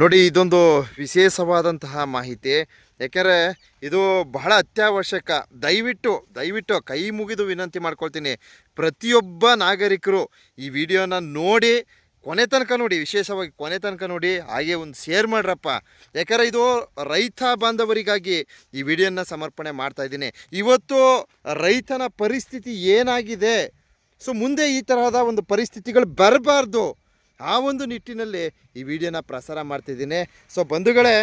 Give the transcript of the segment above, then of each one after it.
ನೋಡಿ, ಇದೊಂದು ವಿಶೇಷವಾದಂತಹ ಮಾಹಿತಿ. ಯಾಕೆಂದರೆ ಇದು ಬಹಳ ಅತ್ಯವಶ್ಯಕ. ದಯವಿಟ್ಟು ದಯವಿಟ್ಟು ಕೈ ಮುಗಿದು ವಿನಂತಿ ಮಾಡ್ಕೊಳ್ತೀನಿ. ಪ್ರತಿಯೊಬ್ಬ ನಾಗರಿಕರು ಈ ವಿಡಿಯೋನ ನೋಡಿ, ಕೊನೆ ತನಕ ನೋಡಿ, ವಿಶೇಷವಾಗಿ ಕೊನೆ ತನಕ ನೋಡಿ, ಹಾಗೆ ಒಂದು ಶೇರ್ ಮಾಡ್ರಪ್ಪ. ಯಾಕಂದರೆ ಇದು ರೈತ ಬಾಂಧವರಿಗಾಗಿ ಈ ವಿಡಿಯೋನ ಸಮರ್ಪಣೆ ಮಾಡ್ತಾ ಇದ್ದೀನಿ. ಇವತ್ತು ರೈತನ ಪರಿಸ್ಥಿತಿ ಏನಾಗಿದೆ? ಸೊ, ಮುಂದೆ ಈ ತರಹದ ಒಂದು ಪರಿಸ್ಥಿತಿಗಳು ಬರಬಾರ್ದು. ಆ ಒಂದು ನಿಟ್ಟಿನಲ್ಲಿ ಈ ವಿಡಿಯೋನ ಪ್ರಸಾರ ಮಾಡ್ತಿದ್ದೀನಿ. ಸೊ ಬಂಧುಗಳೇ,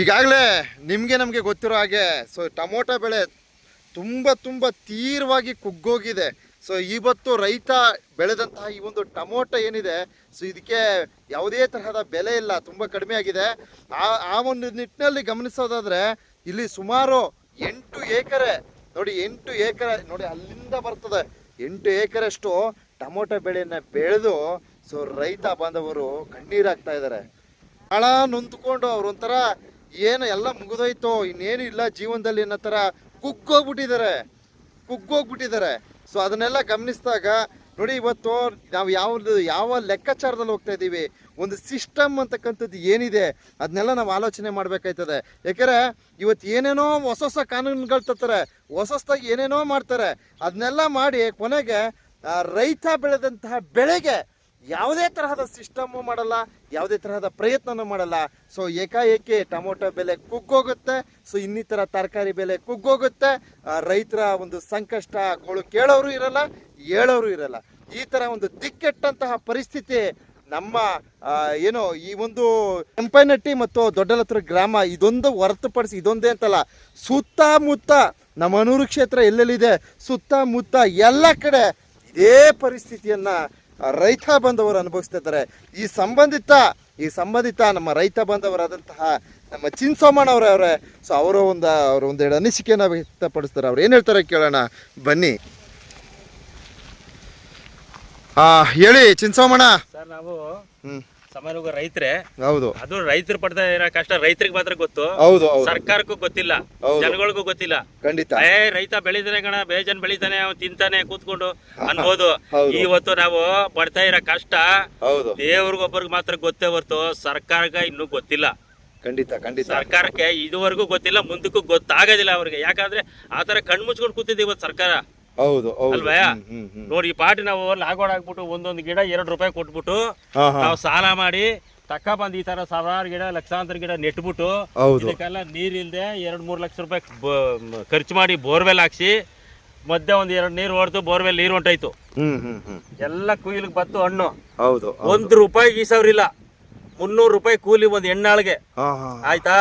ಈಗಾಗಲೇ ನಿಮಗೆ ನಮಗೆ ಗೊತ್ತಿರೋ ಹಾಗೆ ಸೊ ಟೊಮೊಟೊ ಬೆಳೆ ತುಂಬ ತುಂಬ ತೀವ್ರವಾಗಿ ಕುಗ್ಗೋಗಿದೆ. ಸೊ ಇವತ್ತು ರೈತ ಬೆಳೆದಂತಹ ಈ ಒಂದು ಟೊಮೊಟೊ ಏನಿದೆ ಸೊ ಇದಕ್ಕೆ ಯಾವುದೇ ತರಹದ ಬೆಲೆ ಇಲ್ಲ, ತುಂಬ ಕಡಿಮೆ ಆಗಿದೆ. ಆ ಆ ಒಂದು ನಿಟ್ಟಿನಲ್ಲಿ ಗಮನಿಸೋದಾದ್ರೆ, ಇಲ್ಲಿ ಸುಮಾರು ಎಂಟು ಎಕರೆ, ನೋಡಿ, ಎಂಟು ಎಕರೆ, ನೋಡಿ, ಅಲ್ಲಿಂದ ಬರ್ತದೆ, ಎಂಟು ಎಕರೆಷ್ಟು ಟೊಮೊಟೊ ಬೆಳೆಯನ್ನ ಬೆಳೆದು, ಸೊ ರೈತ ಬಾಂಧವರು ಕಣ್ಣೀರಾಗ್ತಾ ಇದ್ದಾರೆ. ಭಾಳ ನೊಂದ್ಕೊಂಡು ಅವ್ರ ಒಂಥರ ಏನು ಎಲ್ಲ ಮುಗಿದೋಯ್ತು, ಇನ್ನೇನು ಇಲ್ಲ ಜೀವನದಲ್ಲಿ ಅನ್ನೋ ಥರ ಕುಗ್ಗೋಗ್ಬಿಟ್ಟಿದ್ದಾರೆ. ಕುಗ್ಗೋಗ್ಬಿಟ್ಟಿದ್ದಾರೆ. ಸೊ ಅದನ್ನೆಲ್ಲ ಗಮನಿಸಿದಾಗ, ನೋಡಿ ಇವತ್ತು ನಾವು ಯಾವ ಯಾವ ಲೆಕ್ಕಾಚಾರದಲ್ಲಿ ಹೋಗ್ತಾ ಇದ್ದೀವಿ, ಒಂದು ಸಿಸ್ಟಮ್ ಅಂತಕ್ಕಂಥದ್ದು ಏನಿದೆ, ಅದನ್ನೆಲ್ಲ ನಾವು ಆಲೋಚನೆ ಮಾಡಬೇಕಾಯ್ತದೆ. ಯಾಕೆಂದರೆ ಇವತ್ತು ಏನೇನೋ ಹೊಸ ಹೊಸ ಕಾನೂನುಗಳು ತರ್ತಾರೆ ಹೊಸ ಹೊಸದಾಗಿ ಏನೇನೋ ಮಾಡ್ತಾರೆ, ಅದನ್ನೆಲ್ಲ ಮಾಡಿ ಕೊನೆಗೆ ರೈತ ಬೆಳೆದಂತಹ ಬೆಳೆಗೆ ಯಾವುದೇ ತರಹದ ಸಿಸ್ಟಮು ಮಾಡಲ್ಲ, ಯಾವುದೇ ತರಹದ ಪ್ರಯತ್ನನೂ ಮಾಡಲ್ಲ. ಸೊ ಏಕಾಏಕಿ ಟೊಮೊಟೊ ಬೆಲೆ ಕುಗ್ಗೋಗುತ್ತೆ ಸೊ ಇನ್ನಿತರ ತರಕಾರಿ ಬೆಲೆ ಕುಗ್ಗೋಗುತ್ತೆ. ರೈತರ ಒಂದು ಸಂಕಷ್ಟ ಗೋಳು ಕೇಳೋರು ಇರಲ್ಲ, ಹೇಳೋರು ಇರಲ್ಲ. ಈ ತರ ಒಂದು ದಿಕ್ಕೆಟ್ಟಂತಹ ಪರಿಸ್ಥಿತಿ ನಮ್ಮ ಏನು, ಈ ಒಂದು ಕೆಂಪನಟ್ಟಿ ಮತ್ತು ದೊಡ್ಡಲತ್ರ ಗ್ರಾಮ ಇದೊಂದು ಹೊರತುಪಡಿಸಿ ಇದೊಂದೇ ಅಂತಲ್ಲ. ಸುತ್ತಮುತ್ತ ನಮ್ಮ ಅನೂರು ಕ್ಷೇತ್ರ ಎಲ್ಲೆಲ್ಲಿದೆ? ಸುತ್ತಮುತ್ತ ಎಲ್ಲ ಕಡೆ ಇದೇ ಪರಿಸ್ಥಿತಿಯನ್ನ ರೈತ ಬಂದವರು ಅನುಭವಿಸ್ತಾ ಇದ್ದಾರೆ. ಈ ಸಂಬಂಧಿತ ಈ ಸಂಬಂಧಿತ ನಮ್ಮ ರೈತ ಬಾಂಧವರಾದಂತಹ ನಮ್ಮ ಚಿನ್ಸೋಮಣ್ಣ ಅವರೇ ಸೊ ಅವರ ಒಂದು ಅವರು ಒಂದೆರಡು ಅನಿಸಿಕೆಯನ್ನು ವ್ಯಕ್ತಪಡಿಸ್ತಾರೆ. ಅವ್ರು ಏನು ಹೇಳ್ತಾರೆ ಕೇಳೋಣ. ಬನ್ನಿ. ಆ, ಹೇಳಿ ಚಿನ್ಸೋಮಣ್ಣ. ಸರ್ ನಾವು ಸಾಮಾನ್ಯವಾಗಿ ರೈತರೇ ಹೌದು. ಅದು ರೈತರು ಪಡ್ತಾ ಇರೋ ಕಷ್ಟ ರೈತರಿಗೆ ಮಾತ್ರ ಗೊತ್ತು. ಹೌದು ಹೌದು. ಸರ್ಕಾರಕ್ಕೂ ಗೊತ್ತಿಲ್ಲ ಹೌದು. ಜನಗಳಿಗೂ ಗೊತ್ತಿಲ್ಲ. ಖಂಡಿತ. ಏ ರೈತ ಬೆಳಿದ್ರೆ ಗಣ ಬೇಜನ್ ಬೆಳಿತಾನೆ ಅವ್ನು ತಿಂತಾನೆ ಕೂತ್ಕೊಂಡು ಅನ್ಬೋದು. ಹೌದು. ಇವತ್ತು ನಾವು ಪಡ್ತಾ ಇರೋ ಕಷ್ಟ ಹೌದು. ದೇವ್ರಿಗೊಬ್ಬರಿಗೆ ಮಾತ್ರ ಗೊತ್ತೇ ಹೊರ್ತು ಸರ್ಕಾರಕ್ಕೆ ಇನ್ನು ಗೊತ್ತಿಲ್ಲ. ಖಂಡಿತ ಖಂಡಿತ. ಸರ್ಕಾರಕ್ಕೆ ಇದುವರೆಗೂ ಗೊತ್ತಿಲ್ಲ ಮುಂದಕ್ಕೂ ಗೊತ್ತಾಗೋದಿಲ್ಲ ಅವ್ರಿಗೆ. ಯಾಕಂದ್ರೆ ಆತರ ಕಣ್ಮುಚ್ಕೊಂಡು ಕಣ್ ಮುಚ್ಕೊಂಡು ಕೂತಿದೆ ಇವತ್ತು ಸರ್ಕಾರ. ಹೌದು ಹೌದು. ಅಲ್ವೇ? ಹ್ಮ್, ಹ್ಮ್, ಹ್ಮ್. ನೋಡಿ ಈ ಪಾಟಿ ನಾವು ಲಾಗೋಡ್ ಹಾಕ್ಬಿಟ್ಟು ಒಂದೊಂದು ಗಿಡ ಎರಡು ರೂಪಾಯಿ ಕೊಟ್ಬಿಟ್ಟು ನಾವು ಸಾಲ ಮಾಡಿ ತಕ್ಕ ಬಂದ್ ಈ ತರ ಸಾವಿರಾರು ಗಿಡ ಲಕ್ಷಾಂತರ ಗಿಡ ನೆಟ್ಬಿಟ್ಟು ಅದಕ್ಕೆಲ್ಲ ಇದಕ್ಕೆಲ್ಲ ನೀರಿಲ್ದೆ ಎರಡ್ ಮೂರ್ ಲಕ್ಷ ರೂಪಾಯಿ ಖರ್ಚು ಮಾಡಿ ಬೋರ್ವೆಲ್ ಹಾಕ್ಸಿ ಮಧ್ಯ ಒಂದ್ ಎರಡ್ ನೀರು ಹೊಡೆದು ಬೋರ್ವೆಲ್ ನೀರು ಹೊಂಟಾಯ್ತು. ಹ್ಮ್ ಹ್ಮ್ ಹ್ಮ್. ಎಲ್ಲ ಕುಯ್ಲಿಗೆ ಬತ್ತು ಹಣ್ಣು. ಹೌದು ಒಂದ್ ರೂಪಾಯಿ ಈ ಸಾವಿರ ಇಲ್ಲ ಮುನ್ನೂರು ರೂಪಾಯಿ ಕೂಲಿ ಒಂದ್ ಹೆಣ್ಣಾಳ್ಗೆ. ಆಯ್ತಾ?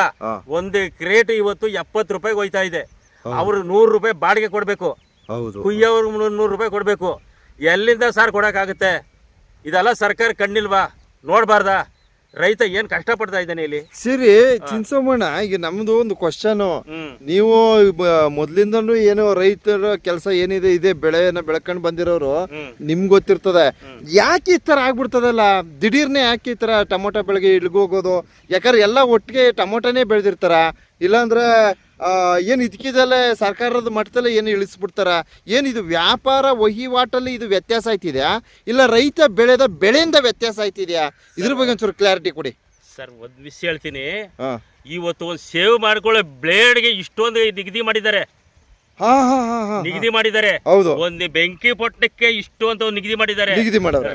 ಒಂದ್ ಕ್ರೇಟ್ ಇವತ್ತು ಎಪ್ಪತ್ತು ರೂಪಾಯಿಗೆ ಹೋಯ್ತಾ ಇದೆ. ಅವ್ರು ನೂರು ರೂಪಾಯಿ ಬಾಡಿಗೆ ಕೊಡ್ಬೇಕು. ಹೌದು. ಮುನ್ನೂರು ನೂರು ರೂಪಾಯಿ ಕೊಡಬೇಕು. ಎಲ್ಲಿಂದ ಸರ್ ಕೊಡೋಕ್ಕಾಗುತ್ತೆ? ಇದೆಲ್ಲ ಸರ್ಕಾರ ಕಣ್ಣಿಲ್ವಾ? ನೋಡಬಾರ್ದಾ? ರೈತ ಏನು ಕಷ್ಟಪಡ್ತಾ ಇದ್ದಾನೆ ಇಲ್ಲಿ? ಸಿರಿ ಚಿನ್ಸೋಮಣ್ಣ ಈಗ ನಮ್ದು ಒಂದು ಕ್ವಶನ್ ನೀವು ಮೊದ್ಲಿಂದ ಏನೋ ರೈತರ ಕೆಲಸ ಏನಿದೆ ಇದೆ ಬೆಳೆಯನ್ನ ಬೆಳ್ಕೊಂಡ್ ಬಂದಿರೋರು ನಿಮ್ಗೆ ಗೊತ್ತಿರ್ತದೆ. ಯಾಕೆ ಈ ತರ ಆಗ್ಬಿಡ್ತದಲ್ಲ? ದಿಢೀರ್ನೆ ಯಾಕೆ ಈ ತರ ಟೊಮೊಟೊ ಬೆಳೆಗೆ ಇಳ್ಗೋಗೋದು? ಯಾಕಂದ್ರೆ ಎಲ್ಲ ಒಟ್ಟಿಗೆ ಟೊಮೊಟೊನೇ ಬೆಳೆದಿರ್ತಾರ. ಇಲ್ಲಾಂದ್ರೆ ಆ, ಏನ್ ಇದಕ್ಕಿದಲ್ಲೇ ಸರ್ಕಾರದ ಮಟ್ಟದಲ್ಲಿ ಏನು ಇಳಿಸ್ಬಿಡ್ತಾರ? ಏನು ಇದು ವ್ಯಾಪಾರ ವಹಿವಾಟಲ್ಲಿ ಇದು ವ್ಯತ್ಯಾಸ ಆಯ್ತಿದ್ಯಾ? ಇಲ್ಲ ರೈತ ಬೆಳೆದ ಬೆಳೆಯಿಂದ ವ್ಯತ್ಯಾಸ ಆಯ್ತಿದ್ಯಾ? ಇದ್ರ ಬಗ್ಗೆ ಒಂಚೂರು ಕ್ಲಾರಿಟಿ ಕೊಡಿ. ಸರ್ ಒಂದು ವಿಷಯ ಹೇಳ್ತೀನಿ. ಇವತ್ತು ಒಂದು ಸೇವ್ ಮಾಡ್ಕೊಳ್ಳೋ ಬ್ಲೇಡ್ಗೆ ಇಷ್ಟೊಂದು ನಿಗದಿ ಮಾಡಿದ್ದಾರೆ. ನಿಗದಿ ಮಾಡಿದ್ದಾರೆ. ಹೌದು. ಒಂದು ಬೆಂಕಿ ಪೊಟ್ಟಕ್ಕೆ ಇಷ್ಟು ಅಂತ ನಿಗದಿ ಮಾಡಿದ್ದಾರೆ.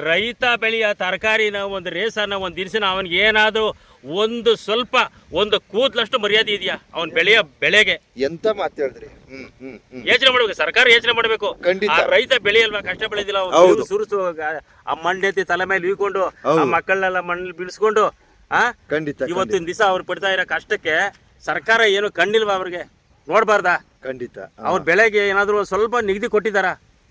ರೈತ ಬೆಳೆಯ ತರಕಾರಿನ ಒಂದು ರೇಸನ್ನ ಒಂದು ದಿನಸಿನ ಅವನಿಗೆ ಏನಾದರೂ ಒಂದು ಸ್ವಲ್ಪ ಒಂದು ಕೂದಲಷ್ಟು ಮರ್ಯಾದೆ ಇದೆಯಾ? ಅವನ್ ಬೆಳೆಯ ಬೆಳೆಗೆ. ಎಂತ ಮಾತಾಡಿದ್ರಿ ಯೋಚನೆ ಮಾಡ್ಬೇಕು ಸರ್ಕಾರ ಯೋಚನೆ ಮಾಡ್ಬೇಕು. ಖಂಡಿತ. ಆ ರೈತ ಬೆಳೆಯಲ್ವಾ? ಕಷ್ಟ ಬೆಳೆದಿಲ್ಲ ಅವ್ನು. ಸುರಿಸು ಆ- ಆ ತಲೆ ಮೇಲೆ ಇಳ್ಕೊಂಡು ಆ. ಮಕ್ಕಳನ್ನೆಲ್ಲ ಮಣ್ಣಲ್ಲಿ ಬೀಳಿಸ್ಕೊಂಡು ಆ? ಖಂಡಿತ ಇವತ್ತಿನ ದಿವಸ ಅವ್ರು ಪಡ್ತಾ ಇರೋ ಕಷ್ಟಕ್ಕೆ ಸರ್ಕಾರ ಏನು ಕಣ್ಣಿಲ್ವಾ ಅವ್ರಿಗೆ? ನೋಡ್ಬಾರ್ದಾ? ಖಂಡಿತ. ಅವ್ರ ಬೆಳೆಗೆ ಏನಾದ್ರು ಸ್ವಲ್ಪ ನಿಗದಿ ಕೊಟ್ಟಿದಾರ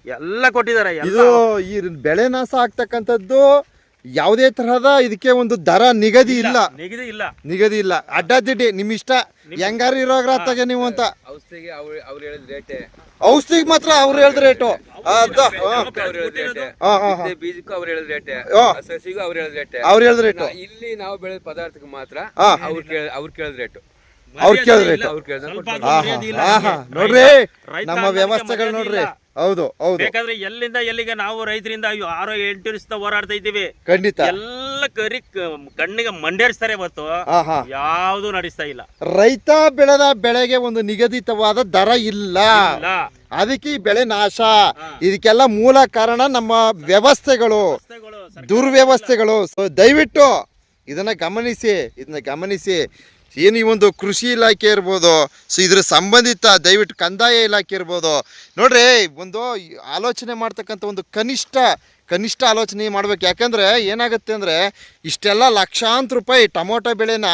ಎಲ್ಲ ಕೊಟ್ಟಿದಾರ ಎಲ್ಲ. ಇದು ಈ ಬೆಳೆ ನಾಶ ಆಗ್ತಕ್ಕಂಥದ್ದು ಯಾವುದೇ ತರಹದ ಇದಕ್ಕೆ ಒಂದು ದರ ನಿಗದಿ ಇಲ್ಲ ನಿಗದಿ ಇಲ್ಲ. ನಿಗದಿ ಇಲ್ಲ. ಅಡ್ಡಾದಿಡ್ಡಿ ನಿಮ್ ಇಷ್ಟ. ಹೆಂಗಾರು ಇರೋ ತಗೆ ನೀವು ಅಂತ. ಔಷಧಿಗೆ ಅವ್ರು ಅವ್ರು ಹೇಳಿದ ರೇಟೆ. ಔಷಧಿಗೆ ಮಾತ್ರ ಅವ್ರು ಹೇಳಿದ ರೇಟು. ಅವ್ರು ಹೇಳಿದ ರೇಟೆ. ಹಾ ಹಾ ಹಾ. ಬಿತ್ತನೆ ಬೀಜಕ್ಕೂ ಅವ್ರು ಹೇಳಿದ ರೇಟೆ. ಹಾ. ಸಸಿಗೂ ಅವ್ರು ಹೇಳಿದ ರೇಟೆ. ಅವ್ರು ಹೇಳಿದ ರೇಟು. ಇಲ್ಲಿ ನಾವು ಬೆಳೆದ ಪದಾರ್ಥಕ್ಕೆ ಮಾತ್ರ ಹಾ. ಅವ್ರು ಕೇಳ ಅವ್ರು ಕೇಳಿದ ರೇಟು. ಅವ್ರು ಕೇಳಿದ್ರೆ. ನೋಡ್ರಿ ನಮ್ಮ ವ್ಯವಸ್ಥೆಗಳು ನೋಡ್ರಿ. ಹೌದು ಹೌದು. ಯಾಕಂದ್ರೆ ಎಲ್ಲಿಂದ ಎಲ್ಲಿಗೆ ನಾವು ರೈತರಿಂದ ಅಯ್ಯೋ ಆರೋ ಎಂಟು ವರ್ಷದ ಹೋರಾಡ್ತಾ ಇದ್ದೀವಿ. ಖಂಡಿತ. ಎಲ್ಲ ಕರಿ ಕಣ್ಣಿಗೆ ಮಂಡೇರಿಸ್ತಾರೆ ಇವತ್ತು. ಆಹಾ. ಯಾವುದು ನಡೆಸ್ತಾ ಇಲ್ಲ. ರೈತ ಬೆಳೆದ ಬೆಳೆಗೆ ಒಂದು ನಿಗದಿತವಾದ ದರ ಇಲ್ಲ. ಅದಕ್ಕೆ ಈ ಬೆಳೆ ನಾಶ. ಇದಕ್ಕೆಲ್ಲ ಮೂಲ ಕಾರಣ ನಮ್ಮ ವ್ಯವಸ್ಥೆಗಳು. ದುರ್ವ್ಯವಸ್ಥೆಗಳು. ಸೊ ದಯವಿಟ್ಟು ಇದನ್ನ ಗಮನಿಸಿ ಇದನ್ನ ಗಮನಿಸಿ. ಏನು ಈ ಒಂದು ಕೃಷಿ ಇಲಾಖೆ ಇರ್ಬೋದು, ಸೊ ಇದ್ರ ಸಂಬಂಧಿತ ದಯವಿಟ್ಟು ಕಂದಾಯ ಇಲಾಖೆ ಇರ್ಬೋದು. ನೋಡ್ರಿ, ಒಂದು ಆಲೋಚನೆ ಮಾಡ್ತಕ್ಕಂಥ ಒಂದು ಕನಿಷ್ಠ ಕನಿಷ್ಠ ಆಲೋಚನೆ ಮಾಡ್ಬೇಕು. ಯಾಕಂದ್ರೆ ಏನಾಗುತ್ತೆ ಅಂದರೆ, ಇಷ್ಟೆಲ್ಲ ಲಕ್ಷಾಂತರ ರೂಪಾಯಿ ಟೊಮೊಟೊ ಬೆಳೆನ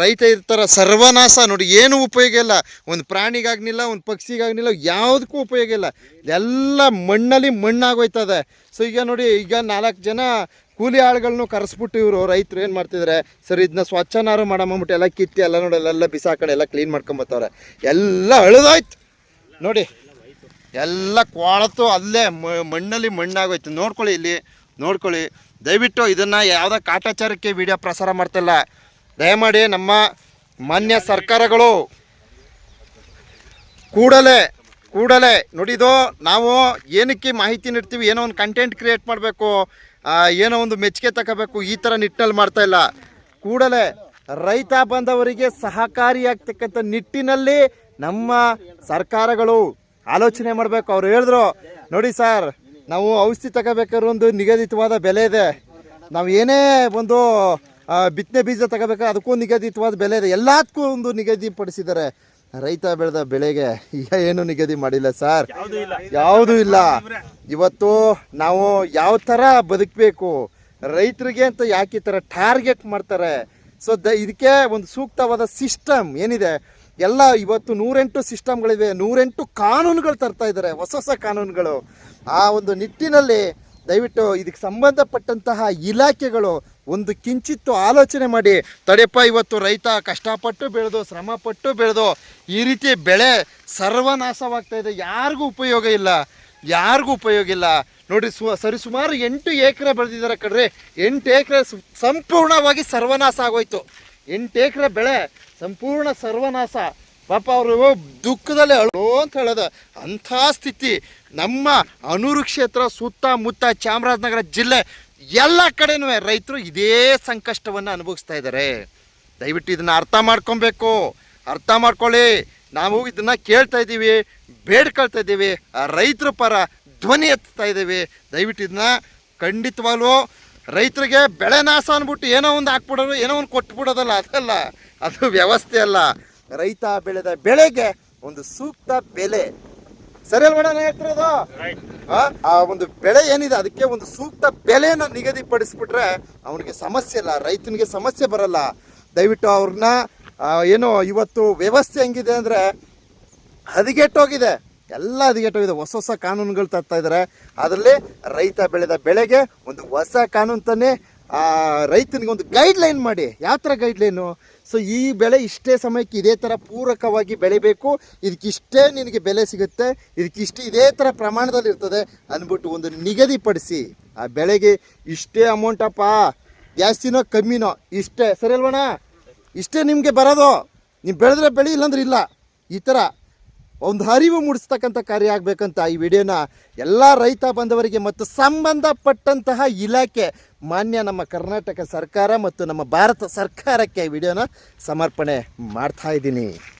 ರೈತ ಇರ್ತಾರ ಸರ್ವನಾಶ. ನೋಡಿ, ಏನು ಉಪಯೋಗ ಇಲ್ಲ. ಒಂದು ಪ್ರಾಣಿಗಾಗ್ನಿಲ್ಲ, ಒಂದು ಪಕ್ಷಿಗಾಗ್ನಿಲ್ಲ, ಯಾವುದಕ್ಕೂ ಉಪಯೋಗ ಇಲ್ಲ. ಎಲ್ಲ ಮಣ್ಣಲ್ಲಿ ಮಣ್ಣಾಗೋಯ್ತದೆ. ಸೊ ಈಗ ನೋಡಿ, ಈಗ ನಾಲ್ಕು ಜನ ಕೂಲಿ ಆಳುಗಳನ್ನು ಕರೆಸ್ಬಿಟ್ಟು ಇವರು ರೈತರು ಏನು ಮಾಡ್ತಿದ್ದಾರೆ ಸರ್ ಇದನ್ನ ಸ್ವಚ್ಛನಾರು ಮಾಡಂಬಿಟ್ಟು ಎಲ್ಲ ಕಿತ್ತಿ ಎಲ್ಲ ನೋಡಿ ಎಲ್ಲ ಬಿಸಾಕಡೆ ಎಲ್ಲ ಕ್ಲೀನ್ ಮಾಡ್ಕೊಂಬತ್ತವ್ರೆ ಎಲ್ಲ ಅಳದೋಯ್ತು. ನೋಡಿ, ಎಲ್ಲ ಕೊಳತು ಅಲ್ಲೇ ಮಣ್ಣಲ್ಲಿ ಮಣ್ಣಾಗೋಯ್ತು. ನೋಡ್ಕೊಳ್ಳಿ ಇಲ್ಲಿ, ನೋಡ್ಕೊಳ್ಳಿ. ದಯವಿಟ್ಟು ಇದನ್ನು ಯಾವುದೋ ಕಾಟಾಚಾರಕ್ಕೆ ವಿಡಿಯೋ ಪ್ರಸಾರ ಮಾಡ್ತಿಲ್ಲ. ದಯಮಾಡಿ ನಮ್ಮ ಮಾನ್ಯ ಸರ್ಕಾರಗಳು ಕೂಡಲೇ ಕೂಡಲೇ, ನೋಡಿದೋ, ನಾವು ಏನಕ್ಕೆ ಮಾಹಿತಿ ನೀಡ್ತೀವಿ, ಏನೋ ಒಂದು ಕಂಟೆಂಟ್ ಕ್ರಿಯೇಟ್ ಮಾಡಬೇಕು. ಏನೋ ಒಂದು ಮೆಚ್ಚುಗೆ ತಗೋಬೇಕು ಈ ಥರ ನಿಟ್ಟಿನಲ್ಲಿ ಮಾಡ್ತಾ ಇಲ್ಲ. ಕೂಡಲೇ ರೈತ ಬಂದವರಿಗೆ ಸಹಕಾರಿಯಾಗ್ತಕ್ಕಂಥ ನಿಟ್ಟಿನಲ್ಲಿ ನಮ್ಮ ಸರ್ಕಾರಗಳು ಆಲೋಚನೆ ಮಾಡಬೇಕು. ಅವ್ರು ಹೇಳಿದ್ರು, ನೋಡಿ ಸರ್, ನಾವು ಔಷಧಿ ತಗೋಬೇಕಾದ್ರೆ ಒಂದು ನಿಗದಿತವಾದ ಬೆಲೆ ಇದೆ. ನಾವು ಏನೇ ಒಂದು ಬಿತ್ತನೆ ಬೀಜ ತಗೋಬೇಕಾದ್ರೆ ಅದಕ್ಕೂ ನಿಗದಿತವಾದ ಬೆಲೆ ಇದೆ. ಎಲ್ಲದಕ್ಕೂ ಒಂದು ನಿಗದಿಪಡಿಸಿದ್ದಾರೆ. ರೈತ ಬೆಳೆದ ಬೆಳೆಗೆ ಈಗ ಏನು ನಿಗದಿ ಮಾಡಿಲ್ಲ ಸರ್. ಯಾವುದು ಇಲ್ಲ. ಯಾವುದೂ ಇಲ್ಲ. ಇವತ್ತು ನಾವು ಯಾವ ಥರ ಬದುಕಬೇಕು? ರೈತರಿಗೆ ಅಂತ ಯಾಕೆ ಈ ಥರ ಟಾರ್ಗೆಟ್ ಮಾಡ್ತಾರೆ? ಸೊ ದ ಇದಕ್ಕೆ ಒಂದು ಸೂಕ್ತವಾದ ಸಿಸ್ಟಮ್ ಏನಿದೆ? ಎಲ್ಲ ಇವತ್ತು ನೂರೆಂಟು ಸಿಸ್ಟಮ್ಗಳಿವೆ. ನೂರೆಂಟು ಕಾನೂನುಗಳು ತರ್ತಾ ಇದ್ದಾರೆ. ಹೊಸ ಹೊಸ ಕಾನೂನುಗಳು. ಆ ಒಂದು ನಿಟ್ಟಿನಲ್ಲಿ ದಯವಿಟ್ಟು ಇದಕ್ಕೆ ಸಂಬಂಧಪಟ್ಟಂತಹ ಇಲಾಖೆಗಳು ಒಂದು ಕಿಂಚಿತ್ತು ಆಲೋಚನೆ ಮಾಡಿ, ತಡೆಪ್ಪ ಇವತ್ತು ರೈತ ಕಷ್ಟಪಟ್ಟು ಬೆಳೆದು, ಶ್ರಮಪಟ್ಟು ಬೆಳೆದು, ಈ ರೀತಿ ಬೆಳೆ ಸರ್ವನಾಶವಾಗ್ತಾ ಇದೆ. ಯಾರಿಗೂ ಉಪಯೋಗ ಇಲ್ಲ. ಯಾರಿಗೂ ಉಪಯೋಗ ಇಲ್ಲ. ನೋಡಿ, ಸು, ಸರಿ, ಸುಮಾರು ಎಂಟು ಎಕರೆ ಬೆಳೆದಿದ್ದಾರೆ ಕಡ್ರಿ ಎಂಟು ಎಕರೆ ಸಂಪೂರ್ಣವಾಗಿ ಸರ್ವನಾಶ ಆಗೋಯ್ತು. ಎಂಟು ಎಕರೆ ಬೆಳೆ ಸಂಪೂರ್ಣ ಸರ್ವನಾಶ. ಪಾಪ ಅವರು ದುಃಖದಲ್ಲೇ ಅಳು ಅಂತ ಹೇಳೋದು. ಅಂಥ ಸ್ಥಿತಿ. ನಮ್ಮ ಅನೂರು ಕ್ಷೇತ್ರ ಸುತ್ತಮುತ್ತ ಚಾಮರಾಜನಗರ ಜಿಲ್ಲೆ ಎಲ್ಲ ಕಡೆನೂ ರೈತರು ಇದೇ ಸಂಕಷ್ಟವನ್ನು ಅನುಭವಿಸ್ತಾ ಇದ್ದಾರೆ. ದಯವಿಟ್ಟು ಇದನ್ನು ಅರ್ಥ ಮಾಡ್ಕೊಬೇಕು. ಅರ್ಥ ಮಾಡ್ಕೊಳ್ಳಿ. ನಾವು ಇದನ್ನು ಕೇಳ್ತಾ ಇದ್ದೀವಿ, ಬೇಡ್ಕೊಳ್ತಾ ಇದ್ದೀವಿ. ರೈತರ ಪರ ಧ್ವನಿ ಎತ್ತಾ ಇದ್ದೀವಿ. ದಯವಿಟ್ಟು ಇದನ್ನ ಖಂಡಿತವಾಗ್ಲೂ ರೈತರಿಗೆ ಬೆಳೆ ನಾಶ ಅಂದ್ಬಿಟ್ಟು ಏನೋ ಒಂದು ಹಾಕ್ಬಿಡೋದು ಏನೋ ಒಂದು ಕೊಟ್ಬಿಡೋದಲ್ಲ, ಅದಲ್ಲ. ಅದು ವ್ಯವಸ್ಥೆ ಅಲ್ಲ. ರೈತ ಬೆಳೆದ ಬೆಳೆಗೆ ಒಂದು ಸೂಕ್ತ ಬೆಲೆ. ಸರಿ ಅಲ್ವಣ ಹೇಳ್ತಿರೋದು? ಆ ಆ ಒಂದು ಬೆಳೆ ಏನಿದೆ, ಅದಕ್ಕೆ ಒಂದು ಸೂಕ್ತ ಬೆಲೆನ ನಿಗದಿಪಡಿಸ್ಬಿಟ್ರೆ ಅವನಿಗೆ ಸಮಸ್ಯೆ ಇಲ್ಲ, ರೈತನಿಗೆ ಸಮಸ್ಯೆ ಬರಲ್ಲ. ದಯವಿಟ್ಟು ಅವ್ರನ್ನ ಏನು ಇವತ್ತು ವ್ಯವಸ್ಥೆ ಹೆಂಗಿದೆ ಅಂದರೆ ಹದಗೆಟ್ಟೋಗಿದೆ. ಎಲ್ಲ ಹದಗೆಟ್ಟೋಗಿದೆ. ಹೊಸ ಹೊಸ ಕಾನೂನುಗಳು ತರ್ತಾ ಇದ್ದಾರೆ. ಅದರಲ್ಲಿ ರೈತ ಬೆಳೆದ ಬೆಳೆಗೆ ಒಂದು ಹೊಸ ಕಾನೂನು ತಾನೇ ಆ ರೈತನಿಗೆ ಒಂದು ಗೈಡ್ಲೈನ್ ಮಾಡಿ. ಯಾವ ಥರ ಗೈಡ್ಲೈನು ಸೊ ಈ ಬೆಳೆ ಇಷ್ಟೇ ಸಮಯಕ್ಕೆ ಇದೇ ಥರ ಪೂರಕವಾಗಿ ಬೆಳಿಬೇಕು. ಇದಕ್ಕಿಷ್ಟೇ ನಿನಗೆ ಬೆಲೆ ಸಿಗುತ್ತೆ. ಇದಕ್ಕಿಷ್ಟು ಇದೇ ಥರ ಪ್ರಮಾಣದಲ್ಲಿ ಇರ್ತದೆ ಅಂದ್ಬಿಟ್ಟು ಒಂದು ನಿಗದಿಪಡಿಸಿ, ಆ ಬೆಳೆಗೆ ಇಷ್ಟೇ ಅಮೌಂಟಪ್ಪ ಜಾಸ್ತಿನೋ ಕಮ್ಮಿನೋ, ಇಷ್ಟೇ. ಸರಿ ಅಲ್ವಣ ಇಷ್ಟೇ ನಿಮಗೆ ಬರೋದು. ನೀವು ಬೆಳೆದ್ರೆ ಬೆಳಿ ಇಲ್ಲಾಂದ್ರೆ ಇಲ್ಲ. ಈ ಥರ ಒಂದು ಅರಿವು ಮೂಡಿಸ್ತಕ್ಕಂಥ ಕಾರ್ಯ ಆಗಬೇಕಂತ ಈ ವಿಡಿಯೋನ ಎಲ್ಲ ರೈತ ಬಂದವರಿಗೆ ಮತ್ತು ಸಂಬಂಧಪಟ್ಟಂತಹ ಇಲಾಖೆ ಮಾನ್ಯ ನಮ್ಮ ಕರ್ನಾಟಕ ಸರ್ಕಾರ ಮತ್ತು ನಮ್ಮ ಭಾರತ ಸರ್ಕಾರಕ್ಕೆ ವಿಡಿಯೋನ ಸಮರ್ಪಣೆ ಮಾಡ್ತಾ ಇದ್ದೀನಿ.